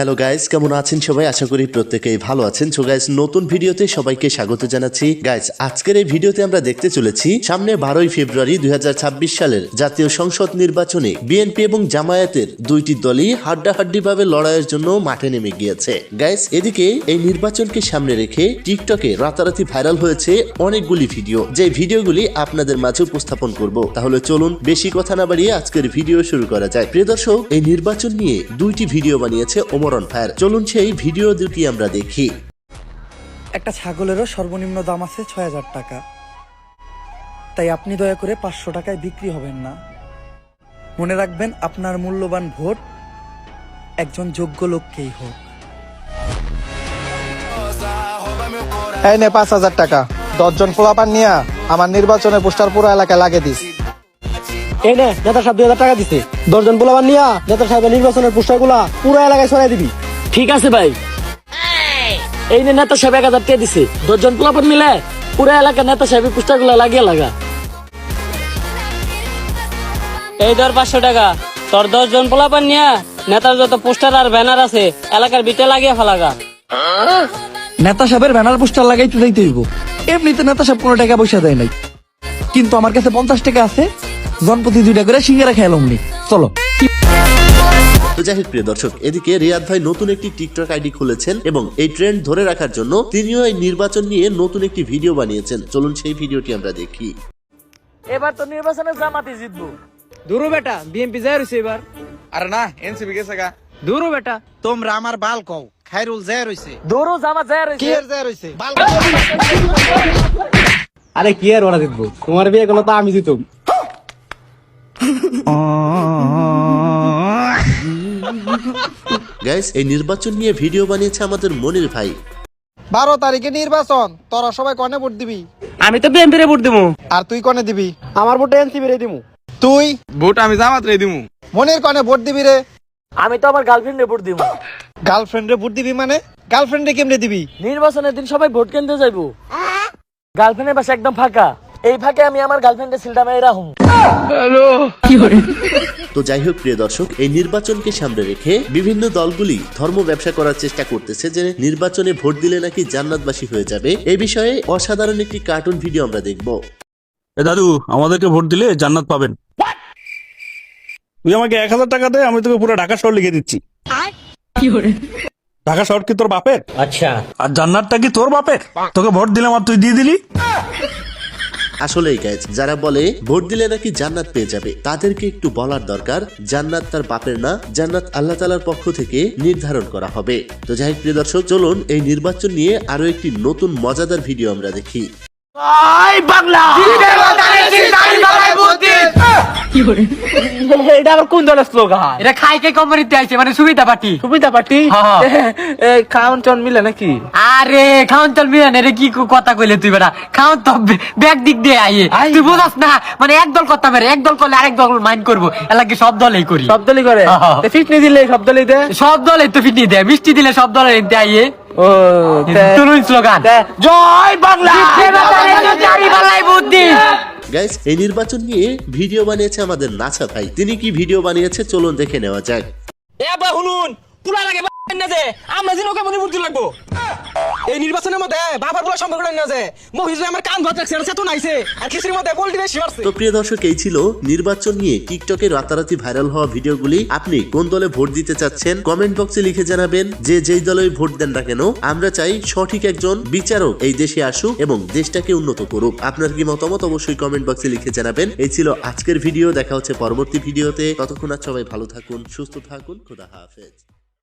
Hello guys কেমন আছেন সবাই? আশা করি প্রত্যেকেই ভালো আছেন। সো গাইস নতুন ভিডিওতে সবাইকে স্বাগত জানাচ্ছি। গাইস আজকের এই ভিডিওতে আমরা দেখতে চলেছি সামনে বারোই ফেব্রুয়ারি দুই সালের জাতীয় সংসদ নির্বাচনে বিএনপি এবং জামায়াতের দুইটি দলই হাড্ডাহাড্ডি ভাবে লড়াইয়ের জন্য মাঠে নেমে গিয়েছে। গাইস এদিকে এই নির্বাচনকে সামনে রেখে টিকটকে রাতারাতি ভাইরাল হয়েছে অনেকগুলি ভিডিও। যে ভিডিওগুলি আপনাদের মাঝে উপস্থাপন করব। তাহলে চলুন বেশি কথা না বাড়িয়ে আজকের ভিডিও শুরু করা যায়। প্রিয় দর্শক, এই নির্বাচন নিয়ে দুইটি ভিডিও বানিয়েছে ওমরন ফায়ার চলুন সেই ভিডিও দুটি আমরা দেখি। একটা ছাগলেরও সর্বনিম্ন দাম আছে ছয় হাজার টাকা। তাই আপনি দয়া করে পাঁচশো টাকায় বিক্রি হবেন না। মনে রাখবেন আপনার মূল্যবান ভোট একজন যোগ্য লোককেই হোক। এই নে পাঁচ হাজার টাকা। দশজন ফোলাপান নিয়া আমার নির্বাচনে পোস্টার পুরো এলাকায় লাগিয়ে দিস। এই নে নেতা সাহেব দুই হাজার টাকা দিছে। দশজন পোলাবার নিয়া নেতা সাহেবের নির্বাচনের পোস্টারগুলা পুরো এলাকায় ছড়াই দিবি। ঠিক আছে ভাই। এই নে নেতা সাহেব এক হাজার টাকা দিছে। দশজন পোলাপান মিলে পুরো এলাকায় নেতা সাহেবের পোস্টারগুলা লাগিয়ে লাগা। এই ধর পাঁচশো টাকা। তোর দশ জন পোলাপান নিয়া নেতার যত পোস্টার আর ব্যানার আছে এলাকার বিটে লাগিয়ে ফেলাগা। নেতা সাহেবের ব্যানার পোস্টার লাগাইতে যাইতে হইব। এমনিতে নেতা সাহেব কোনো টাকা পয়সা দেয় নাই। কিন্তু আমার কাছে পঞ্চাশ টাকা আছে। জনপ্রতি দুইটা করে সিঙ্গারা খেয়ালাম নি চলো। তো যাই হোক প্রিয় দর্শক এদিকে রিয়াদ ভাই নতুন একটি টিকটক আইডি খুলেছেন এবং এই ট্রেন্ড ধরে রাখার জন্য তিনিও এই নির্বাচন নিয়ে নতুন একটি ভিডিও বানিয়েছেন। চলুন সেই ভিডিওটি আমরা দেখি। এবার তো নির্বাচনে জামাতি জিতবো। দূরও বেটা বিএনপি যায় রয়েছে এবার। আরে না এনসিপি গেছে গা। দূরও বেটা। তোমরা আমার বাল কও খাইরুল জয় রইছে। জামাত যায় কি রইছে? বাল আরে কি আর ওরা জিতবো তোমার বিয়ে গুলো তো আমি জিতুম। গাইস এই নির্বাচন নিয়ে ভিডিও বানিয়েছে আমাদের মনির ভাই। বারো তারিখে নির্বাচন। তোরা সবাই কনে ভোট দিবি? আমি তো বিএনপি রে ভোট দেবো আর তুই কনে দিবি? আমার ভোট এনসিপি রে দিমু। তুই? ভোট আমি জামাত রে দিমু। মনির কনে ভোট দিবি রে? আমি তো আমার গার্লফ্রেন্ডে ভোট দিব গার্লফ্রেন্ডে ভোট দিবি মানে? গার্লফ্রেন্ডে কেমনে দিবি? নির্বাচনের দিন সবাই ভোট কেন্দ্রে যাইবো। গার্লফ্রেন্ডের বাসা একদম ফাঁকা। এই ফাঁকে আমি আমার গার্লফ্রেন্ডের সিলটা মেয়ে রাখুন তো যাই হোক প্রিয় দর্শক এই নির্বাচনকে সামনে রেখে বিভিন্ন দলগুলি ধর্ম ব্যবসা করার চেষ্টা করতেছে যে নির্বাচনে ভোট দিলে নাকি জান্নাতবাসী হয়ে যাবে। এই বিষয়ে অসাধারণ একটি কার্টুন ভিডিও আমরা দেখব। এ দাদু আমাদেরকে ভোট দিলে জান্নাত পাবেন। তুই আমাকে এক হাজার টাকা দে আমি তোকে পুরো ঢাকা শহর লিখে দিচ্ছি। ঢাকা শহর কি তোর বাপের? আচ্ছা। আর জান্নাতটা কি তোর বাপের? তোকে ভোট দিলাম আর তুই দিয়ে দিলি? আসলেই গাইজ যারা বলে ভোট দিলে নাকি জান্নাত পেয়ে যাবে তাদেরকে একটু বলার দরকার জান্নাত তার বাপের না জান্নাত আল্লাহ তালার পক্ষ থেকে নির্ধারণ করা হবে। তো যাই প্রিয় দর্শক চলুন এই নির্বাচন নিয়ে আরও একটি নতুন মজাদার ভিডিও আমরা দেখি। এটা আবার কোন দলের স্লোগান এটা খাই কে কোম্পানিতে আইছে মানে সুবিধা পার্টি সুবিধা পার্টি খাওন চন মিলে নাকি? আরে চল মিয়া রে কি কথা কইলে তুই বেটা? খাউন তো ব্যাগ দিক দিয়ে আইয়ে। তুই বুঝাস না মানে এক দল এক দল করলে আরেক দল মাইন্ড করব। এলাকি সব দলেই করি। সব দলই করে। ফিটনি দিলে সব দলই দে? সব দলে তো ফিটনি দেয় মিষ্টি দিলে সব দলের আইয়ে। ও স্লোগান জয় বাংলা! গাইজ এই নির্বাচন নিয়ে ভিডিও বানিয়েছে আমাদের নাছা ভাই। তিনি কি ভিডিও বানিয়েছে? চলুন দেখে নেওয়া যাক। এবার শুনুন পুরা লাগে যে, আমরা যেন ওকে বুদ্ধি লাগবো। এই নির্বাচনের মধ্যে বাবার সম্পর্ক না যে। আমার কান তো নাইছে। আর মধ্যে তো প্রিয় দর্শক, এই ছিল নির্বাচন নিয়ে টিকটকে রাতারাতি ভাইরাল হওয়া ভিডিওগুলি। আপনি কোন দলে ভোট দিতে চাচ্ছেন, কমেন্ট বক্সে লিখে জানাবেন যে যেই দলে ভোট দেন না কেন। আমরা চাই সঠিক একজন বিচারক এই দেশে আসুক এবং দেশটাকে উন্নত করুক। আপনার কি মতামত অবশ্যই কমেন্ট বক্সে লিখে জানাবেন। এই ছিল আজকের ভিডিও, দেখা হচ্ছে পরবর্তী ভিডিওতে। ততক্ষণ আর সবাই ভালো থাকুন, সুস্থ থাকুন, খুদা হাফেজ।